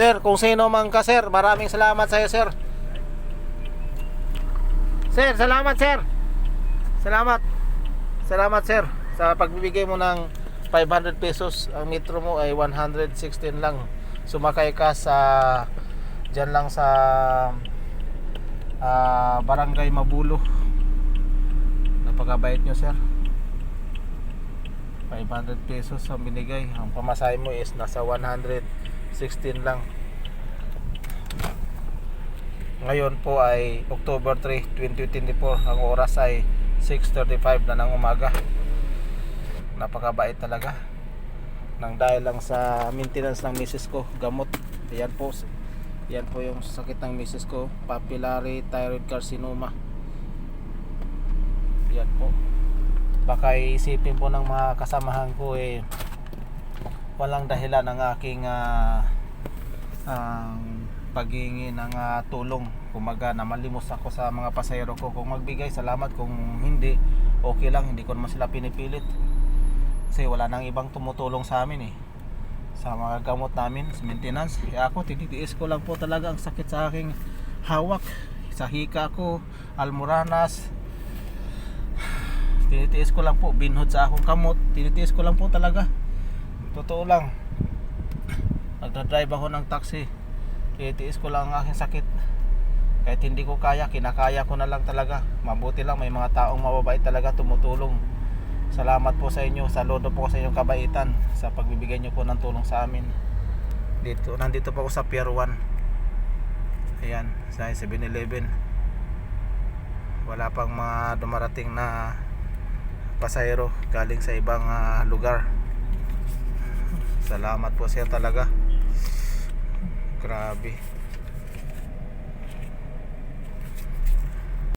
Sir, kung sino man ka sir, maraming salamat sa iyo sir. Sir, salamat sir. Salamat. Salamat sir sa pagbibigay mo ng 500 pesos. Ang metro mo ay 116 lang. Sumakay ka sa diyan lang sa ah, Barangay Mabulo. Napakabait nyo sir. 500 pesos ang binigay. Ang pamasahe mo is nasa 116 lang. Ngayon po ay October 3, 2024. Ang oras ay 6.35 na ng umaga. Napakabait talaga. Nang dahil lang sa maintenance ng misis ko, gamot. Yan po. Yan po yung sakit ng misis ko. Papillary thyroid carcinoma. Yan po. Baka isipin po ng mga kasamahan ko eh walang dahilan ang aking ah, ang paghingi ng ah, tulong. Kumaga na malimos ako sa mga pasahero ko. Kung magbigay, salamat. Kung hindi, okay lang. Hindi ko naman sila pinipilit. Kasi wala nang ibang tumutulong sa amin eh. Sa mga gamot namin, sa maintenance. Kaya ako, tinitiis ko lang po talaga ang sakit sa aking hawak. Sa hika ko, almoranas, tinitiis ko lang po binhod sa akong kamot tinitiis ko lang po talaga totoo lang. Nagdadrive ako ng taxi. Tinitiis ko lang ang aking sakit. Kahit hindi ko kaya kinakaya ko na lang talaga. Mabuti lang may mga taong mababait talaga tumutulong. Salamat po sa inyo saludo po sa inyong kabaitan sa pagbibigay nyo po ng tulong sa amin. Dito nandito po ako sa Pier 1 ayan sa 7-Eleven wala pang mga dumarating na pasahero galing sa ibang ah, lugar salamat po siya talaga. Grabe